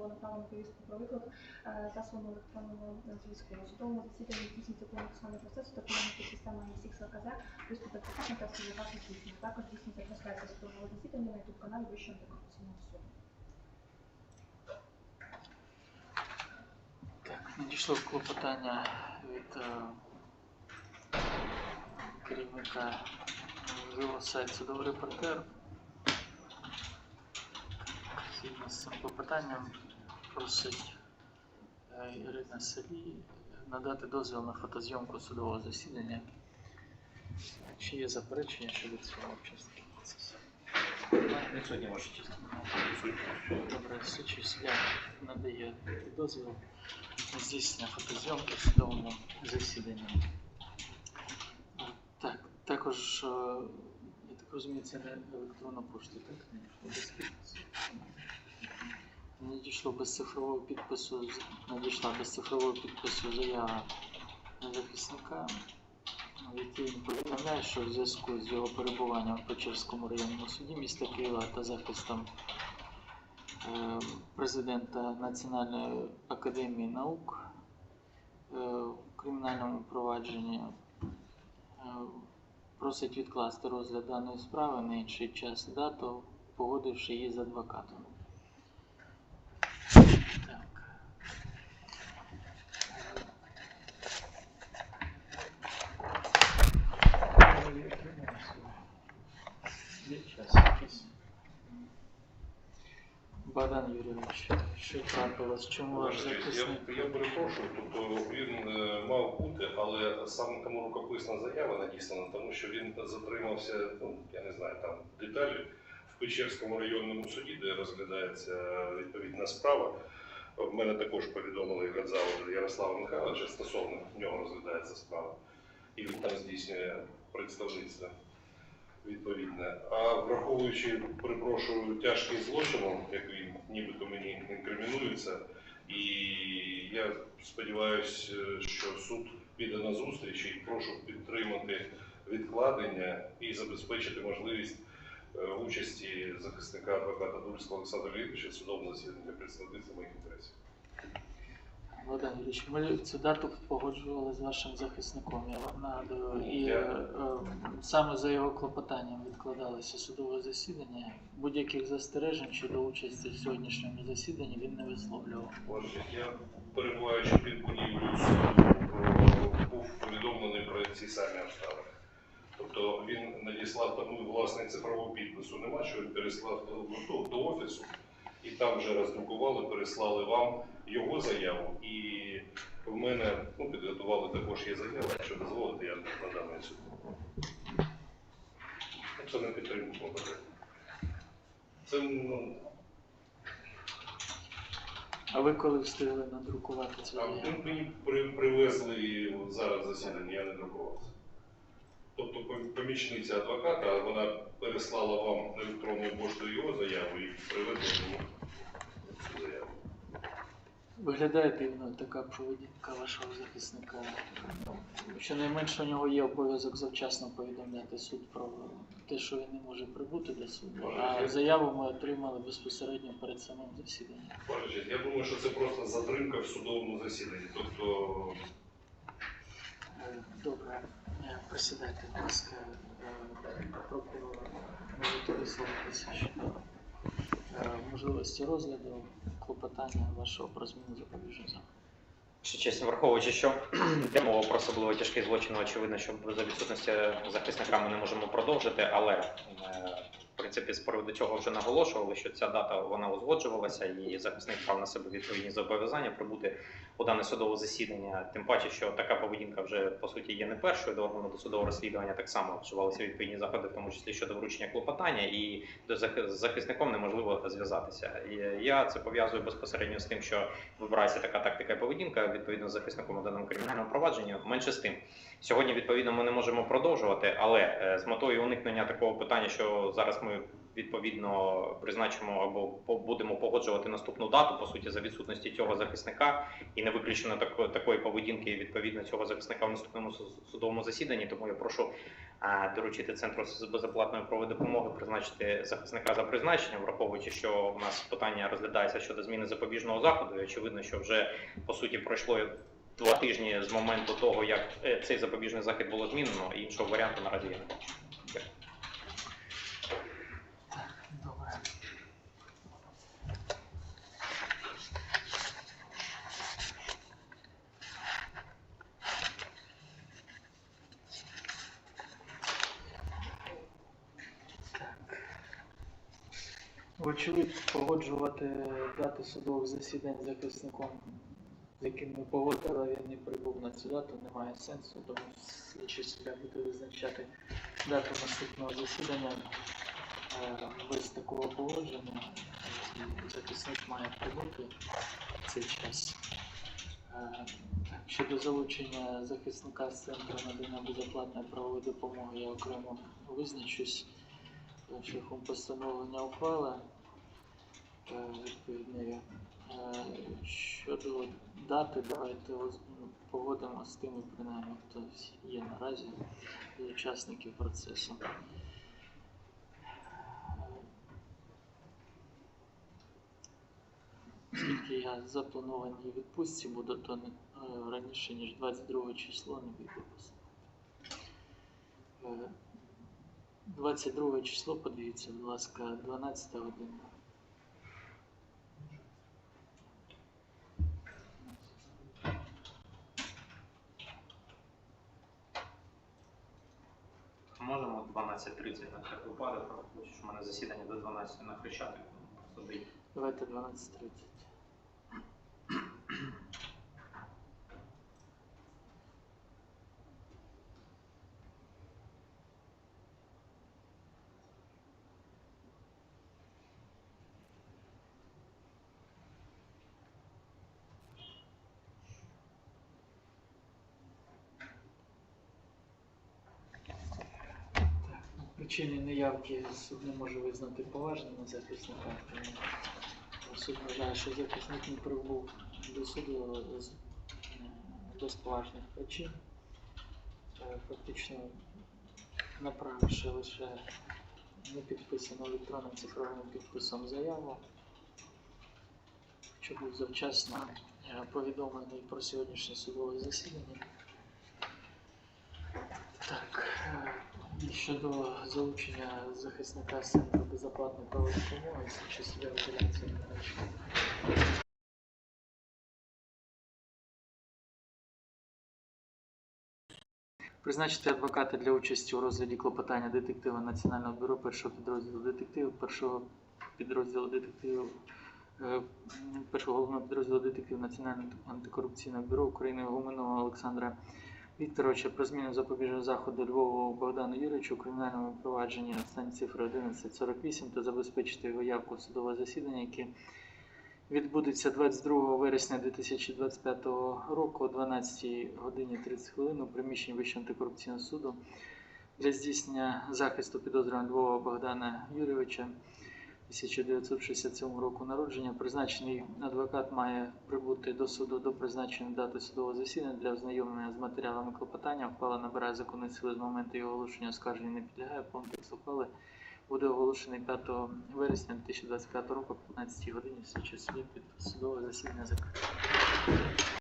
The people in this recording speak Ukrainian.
було направлено повістку про виклик е, засобами електронного зв'язку. У судовому засіданні здійснюється повне письмовий процес, документи системи СІКС ЛКЗ, виступи адвокатом та співвідносин здійснення. Також здійснюється трансляція судового засідання на youtube каналі Вищого антикорупційного суду. Так, надійшло клопотання від е, керівника можливо, сайт судовий репортер. Згідно з цим клопотанням просить е, Ірина Салі надати дозвіл на фотозйомку судового засідання. Чи є заперечення щодо цього учасника процесу? Відсутні ваша честь. Добре, слідчий суддя надає дозвіл на здійснення фотозйомки в судовому засіданні. Так, також, е, я так розумію, це не електронна пошта, так? Надійшло без цифрового підпису, надійшла без цифрового підпису заява захисника, він повідомляє, що в зв'язку з його перебуванням в Печерському районному суді міста Києва та захистом е, президента Національної академії наук е, в кримінальному провадженні е, просить відкласти розгляд даної справи на інший час дату, погодивши її з адвокатом. Так. Є час якийсь? Богдан Юрійович, що трапилось? Чому ваш захисник? Я, я перепрошую, тобто він е, мав бути, але саме тому рукописна заява надіслана, тому що він затримався, ну я не знаю, там деталі в Печерському районному суді, де розглядається відповідна справа. В мене також повідомили Гадзаву Ярослава Михайловича стосовно нього розглядається справа, і він там здійснює представництво відповідне. А враховуючи, перепрошую, тяжкість злочину, як він нібито мені інкримінується, і я сподіваюся, що суд піде на зустріч і прошу підтримати відкладення і забезпечити можливість е, участі захисника адвоката Дульського Олександра Леонідовича в судовому засіданні представництва моїх інтересів. Богдан Юрійович, ми цю дату погоджували з вашим захисником, я вам нагадую. І е, саме за його клопотанням відкладалося судове засідання. Будь-яких застережень щодо участі в сьогоднішньому засіданні він не висловлював. Отже, я перебуваючи під будівлею суду, був повідомлений про ці самі обставини. Тобто він надіслав там ну, власне цифрового підпису нема, що він переслав до, ну, до офісу, і там вже роздрукували, переслали вам його заяву. І в мене ну, підготували також є заява, якщо дозволите, я надам її суду. Ну, Це не підтримку побажання. Це ну, А ви коли встигли надрукувати цю А заяву? мені при, привезли і зараз засідання, я не друкувався. Тобто помічниця адвоката, вона переслала вам електронною поштою його заяву і привезла мені цю заяву. Виглядає дивно така поведінка вашого захисника. Щонайменше у нього є обов'язок завчасно повідомляти суд про те, що він не може прибути до суду. А заяву ми отримали безпосередньо перед самим засіданням. Бачите, я думаю, що це просто затримка в судовому засіданні. Тобто, Добре, Е, присідайте, будь ласка, прокурор, можете висловитися щодо е, можливості розгляду клопотання вашого про зміну запобіжного заходу. Чесно, враховуючи, що йде мова про особливо тяжкий злочин, очевидно, що за відсутності захисника ми не можемо продовжити, але е, принципі з приводу цього вже наголошували, що ця дата вона узгоджувалася, і захисник брав на себе відповідні зобов'язання прибути у дане судове засідання. Тим паче, що така поведінка вже по суті є не першою до органу досудового розслідування. Так само вживалися відповідні заходи, в тому числі щодо вручення клопотання, і до з захисником неможливо зв'язатися. Я це пов'язую безпосередньо з тим, що вибирається така тактика і поведінка відповідно з захисником у даному кримінальному провадженні. Менше з тим, сьогодні відповідно ми не можемо продовжувати, але е, з метою уникнення такого питання, що зараз ми відповідно призначимо або будемо погоджувати наступну дату, по суті, за відсутності цього захисника, і не виключено тако- такої поведінки відповідно цього захисника в наступному су- судовому засіданні. Тому я прошу доручити центру з безоплатної правової допомоги призначити захисника за призначенням, враховуючи, що у нас питання розглядається щодо зміни запобіжного заходу. І очевидно, що вже по суті пройшло два тижні з моменту того, як е, цей запобіжний захід було змінено, іншого варіанту наразі я не бачу. Вочевидь, погоджувати дати судових засідань захисником, з яким ми погодили, він не прибув на цю дату, немає сенсу, тому слідчий суддя буде визначати дату наступного засідання е, без такого погодження. і Захисник має прибути в цей час. Е, Щодо залучення захисника з центру надання безоплатної правової допомоги, я окремо визначусь е, шляхом постановлення ухвали е, відповідної. Е, Щодо дати, давайте ну, погодимо з тими, принаймні, хто є наразі учасників процесу. Оскільки я запланованій відпустці буду, то не, е, раніше, ніж 22 число не вийду. Е, 22 число, подивіться, будь ласка, 12 година. Можемо 12.30 на всяк випадок, враховуючи, що в мене засідання до 12 на Хрещатику. Даю. Давайте 12.30. Так, ну, Причини неявки суд не може визнати поважними захисника, суд вважає, що захисник не прибув до суду з е, поважних причин, Е, фактично направивши лише не підписану електронним цифровим підписом заяву, що був завчасно е, повідомлений про сьогоднішнє судове засідання. Так, е, і щодо залучення захисника центру безоплатної правової допомоги, чи суддя виділяється не Призначити адвоката для участі у розгляді клопотання детектива Національного бюро першого підрозділу детективів, першого підрозділу детективів, е, першого головного підрозділу детективів Національного антикорупційного бюро України Гуменного Олександра Вікторовича про зміну запобіжного заходу Львову Богдану Юрійовичу у кримінальному провадженні останні цифри 1148 та забезпечити його явку в судове засідання, яке відбудеться 22 вересня 2025 року о 12 годині 30 хвилин у приміщенні Вищого антикорупційного суду для здійснення захисту підозрюваного Львова Богдана Юрійовича 1967 року народження. Призначений адвокат має прибути до суду до призначеної дати судового засідання для ознайомлення з матеріалами клопотання. Ухвала набирає законної сили з моменту його оголошення оскарження не підлягає. Повний ухвали буде оголошений 5 вересня 2025 року о 15 годині. Слідчий судді під судове засідання закрите.